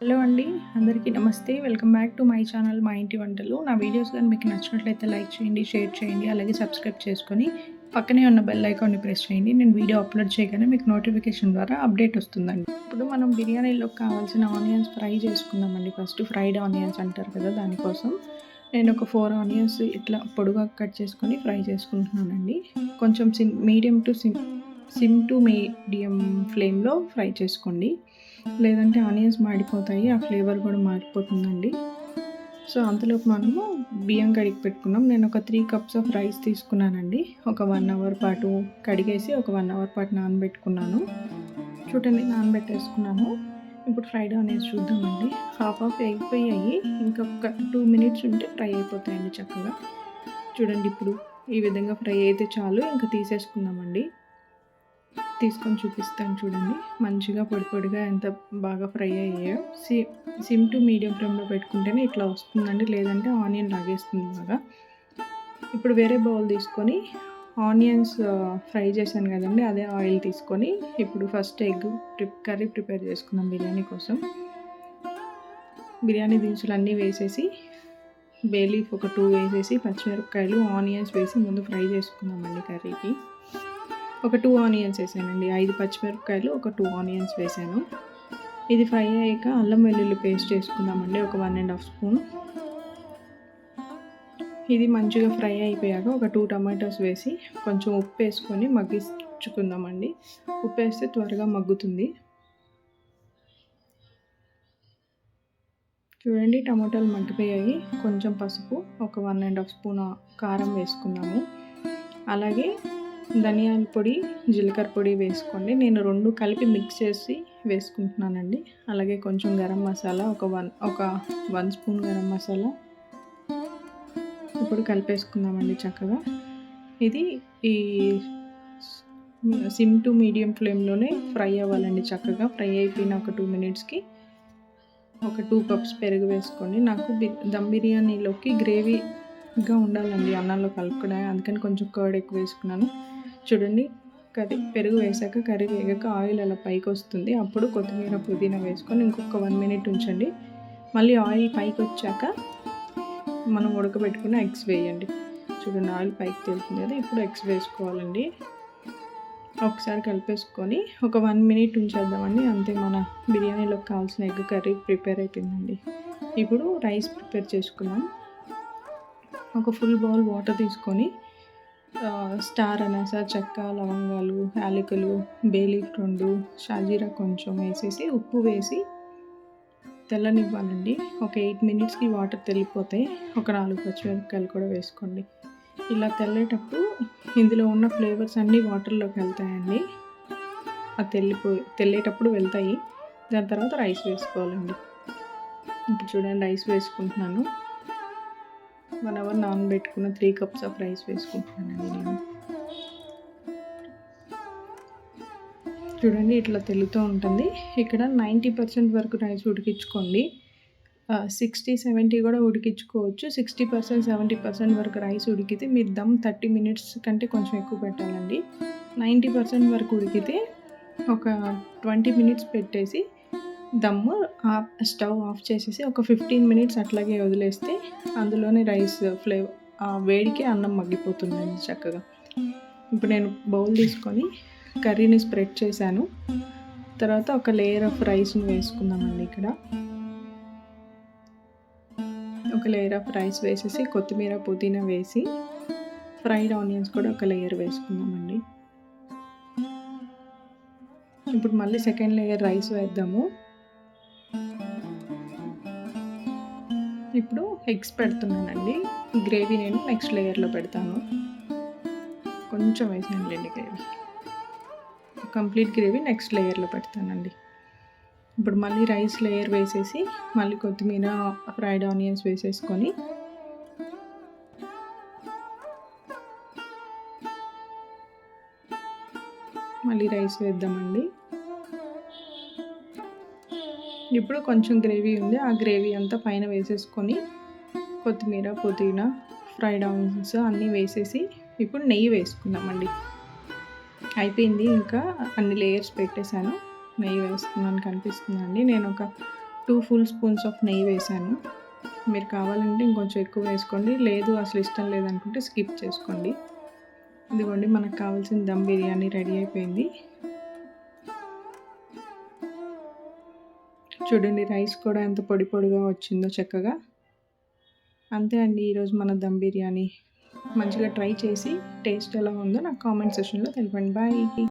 Hello అండి అందరికీ నమస్తే. Welcome back to my channel మా ఇంటి వంటలు. నా వీడియోస్ కానీ మీకు నచ్చినట్లయితే లైక్ చేయండి షేర్ చేయండి అలాగే సబ్స్క్రైబ్ చేసుకొని పక్కనే ఉన్న బెల్ ఐకాన్ని ప్రెస్ చేయండి. నేను వీడియో అప్లోడ్ చేయగానే మీకు నోటిఫికేషన్ ద్వారా అప్డేట్ వస్తుందండి. ఇప్పుడు మనం బిర్యానీలోకి కావాల్సిన ఆనియన్స్ ఫ్రై చేసుకుందామండి. ఫస్ట్ ఫ్రైడ్ ఆనియన్స్ అంటారు కదా దానికోసం. నేను ఒక ఫోర్ ఆనియన్స్ ఇట్లా పొడుగా కట్ చేసుకొని ఫ్రై చేసుకుంటున్నానండి. కొంచెం sim medium to sim sim to medium ఫ్లేమ్లో ఫ్రై చేసుకోండి. లేదంటే ఆనియన్స్ మాడిపోతాయి ఆ ఫ్లేవర్ కూడా మారిపోతుందండి. సో అంతలోపు మనము బియ్యం కడిగి పెట్టుకున్నాం. నేను ఒక త్రీ కప్స్ ఆఫ్ రైస్ తీసుకున్నానండి. ఒక వన్ అవర్ పాటు కడిగేసి ఒక వన్ అవర్ పాటు నానబెట్టుకున్నాను. చూడండి నానబెట్టేసుకున్నాను. ఇప్పుడు ఫ్రైడ్ ఆనియన్స్ చూద్దామండి. హాఫ్ ఆఫ్ అయిపోయాయి ఇంకొక టూ మినిట్స్ ఉంటే ఫ్రై అయిపోతాయండి చక్కగా. చూడండి ఇప్పుడు ఈ విధంగా ఫ్రై అయితే చాలు. ఇంకా తీసేసుకుందామండి. తీసుకొని చూపిస్తాను చూడండి. మంచిగా పొడి పొడిగా ఎంత బాగా ఫ్రై అయ్యాయో. సి సిమ్ టు మీడియం ఫ్లేమ్లో పెట్టుకుంటేనే ఇట్లా వస్తుందండి. లేదంటే ఆనియన్ లాగేస్తుంది బాగా. ఇప్పుడు వేరే బౌల్ తీసుకొని ఆనియన్స్ ఫ్రై చేశాను కదండి. అదే ఆయిల్ తీసుకొని ఇప్పుడు ఫస్ట్ ఎగ్ కర్రీ ప్రిపేర్ చేసుకున్నాం బిర్యానీ కోసం. బిర్యానీ దినుసులు అన్నీ వేసేసి బేలీఫ్ ఒక టూ వేసేసి పచ్చిమిరపకాయలు ఆనియన్స్ వేసి ముందు ఫ్రై చేసుకుందామండి కర్రీకి. ఒక టూ ఆనియన్స్ వేసానండి. ఐదు పచ్చిమిరపకాయలు ఒక టూ ఆనియన్స్ వేసాను. ఇది ఫ్రై అయ్యాక అల్లం వెల్లుల్లి పేస్ట్ వేసుకుందామండి. ఒక వన్ అండ్ హాఫ్ స్పూన్ ఇది మంచిగా ఫ్రై అయిపోయాక ఒక టూ టమాటోస్ వేసి కొంచెం ఉప్పు వేసుకొని మగ్గించుకుందామండి. ఉప్పు వేస్తే త్వరగా మగ్గుతుంది. చూడండి టమాటాలు మగ్గిపోయాయి. కొంచెం పసుపు ఒక వన్ అండ్ హాఫ్ స్పూన్ కారం వేసుకున్నాము అలాగే ధనియాల పొడి జీలకర్ర పొడి వేసుకోండి. నేను రెండు కలిపి మిక్స్ చేసి వేసుకుంటున్నానండి. అలాగే కొంచెం గరం మసాలా ఒక వన్ ఒక వన్ స్పూన్ గరం మసాలా ఇప్పుడు కలిపేసుకుందామండి చక్కగా. ఇది ఈ సిమ్ టు మీడియం ఫ్లేమ్లోనే ఫ్రై అవ్వాలండి చక్కగా. ఫ్రై అయిపోయిన ఒక టూ మినిట్స్కి ఒక టూ కప్స్ పెరుగు వేసుకోండి. నాకు దమ్ బిర్యానీలోకి గ్రేవీ ఇంకా ఉండాలండి అన్నంలో కలుపుకోవడానికి అందుకని కొంచెం కర్డ్ ఎక్కువ వేసుకున్నాను. చూడండి కర్రీ పెరుగు వేసాక కర్రీ వేగాక ఆయిల్ అలా పైకి వస్తుంది. అప్పుడు కొత్తిమీర పుదీనా వేసుకొని ఇంకొక వన్ మినిట్ ఉంచండి. మళ్ళీ ఆయిల్ పైకి వచ్చాక మనం ఉడకబెట్టుకున్న ఎగ్స్ వేయండి. చూడండి ఆయిల్ పైకి తెలుస్తుంది కదా ఇప్పుడు ఎగ్స్ వేసుకోవాలండి. ఒకసారి కలిపేసుకొని ఒక వన్ మినిట్ ఉంచేద్దామండి. అంతే మన బిర్యానీలోకి కావాల్సిన ఎగ్ కర్రీ ప్రిపేర్ అయిపోయిందండి. ఇప్పుడు రైస్ ప్రిపేర్ చేసుకున్నాం ఒక ఫుల్ బౌల్ వాటర్ తీసుకొని స్టార్ అనాస చెక్క లవంగాలు యాలకులు బేలీఫ్ రెండు షాజీరా కొంచెం వేసేసి ఉప్పు వేసి తెల్లనివ్వాలండి. ఒక ఎయిట్ మినిట్స్కి వాటర్ తెల్లిపోతాయి. ఒక నాలుగు పచ్చిమిరపకాయలు కూడా వేసుకోండి. ఇలా తెల్లేటప్పుడు ఇందులో ఉన్న ఫ్లేవర్స్ అన్నీ వాటర్లోకి వెళ్తాయండి. అది తెల్లిపోయి తెల్లేటప్పుడు వెళ్తాయి. దాని తర్వాత రైస్ వేసుకోవాలండి. ఇప్పుడు చూడండి రైస్ వేసుకుంటున్నాను. వన్ అవర్ నానబెట్టుకున్న త్రీ కప్స్ ఆఫ్ రైస్ వేసుకుంటున్నానండి నేను. చూడండి ఇట్లా తెలుతూ ఉంటుంది. ఇక్కడ నైంటీ పర్సెంట్ వరకు రైస్ ఉడికించుకోండి. సిక్స్టీ సెవెంటీ కూడా ఉడికించుకోవచ్చు. సిక్స్టీ పర్సెంట్ సెవెంటీ పర్సెంట్ వరకు రైస్ ఉడికితే మీరు దమ్ థర్టీ మినిట్స్ కంటే కొంచెం ఎక్కువ పెట్టాలండి. నైంటీ పర్సెంట్ వరకు ఉడికితే ఒక ట్వంటీ మినిట్స్ పెట్టేసి దమ్ము ఆఫ్ స్టవ్ ఆఫ్ చేసేసి ఒక ఫిఫ్టీన్ మినిట్స్ అట్లాగే వదిలేస్తే అందులోనే రైస్ ఫ్లేవర్ ఆ వేడికి అన్నం మగ్గిపోతుందండి చక్కగా. ఇప్పుడు నేను బౌల్ తీసుకొని కర్రీని స్ప్రెడ్ చేశాను. తర్వాత ఒక లేయర్ ఆఫ్ రైస్ని వేసుకుందామండి ఇక్కడ. ఒక లేయర్ ఆఫ్ రైస్ వేసేసి కొత్తిమీర పుదీనా వేసి ఫ్రైడ్ ఆనియన్స్ కూడా ఒక లేయర్ వేసుకుందామండి. ఇప్పుడు మళ్ళీ సెకండ్ లేయర్ రైస్ వేద్దాము. ఇప్పుడు ఎగ్స్ పెడుతున్నానండి. గ్రేవీ నేను నెక్స్ట్ లేయర్లో పెడతాను. కొంచెం వేసానులేండి గ్రేవీ కంప్లీట్ గ్రేవీ నెక్స్ట్ లేయర్లో పెడతానండి. ఇప్పుడు మళ్ళీ రైస్ లేయర్ వేసేసి మళ్ళీ కొత్తిమీర ఫ్రైడ్ ఆనియన్స్ వేసేసుకొని మళ్ళీ రైస్ వేద్దామండి. ఇప్పుడు కొంచెం గ్రేవీ ఉంది. ఆ గ్రేవీ అంతా పైన వేసేసుకొని కొత్తిమీర పుదీనా ఫ్రైడ్ ఆనియన్స్ అన్నీ వేసేసి ఇప్పుడు నెయ్యి వేసుకుందామండి. అయిపోయింది. ఇంకా అన్ని లేయర్స్ పెట్టేశాను. నెయ్యి వేస్తున్నాను కనిపిస్తుందండి నేను ఒక టూ ఫుల్ స్పూన్స్ ఆఫ్ నెయ్యి వేసాను మీరు కావాలంటే ఇంకొంచెం ఎక్కువ వేసుకోండి. లేదు అసలు ఇష్టం లేదనుకుంటే స్కిప్ చేసుకోండి. ఇదిగోండి మనకు కావాల్సిన దమ్ బిర్యానీ రెడీ అయిపోయింది. చూడండి రైస్ కూడా ఎంత పొడి పొడిగా వచ్చిందో చక్కగా. అంతే అండి ఈరోజు మన దమ్ బిర్యానీ. మంచిగా ట్రై చేసి టేస్ట్ ఎలా ఉందో నాకు కామెంట్ సెషన్లో తెలిపండి. బాయ్.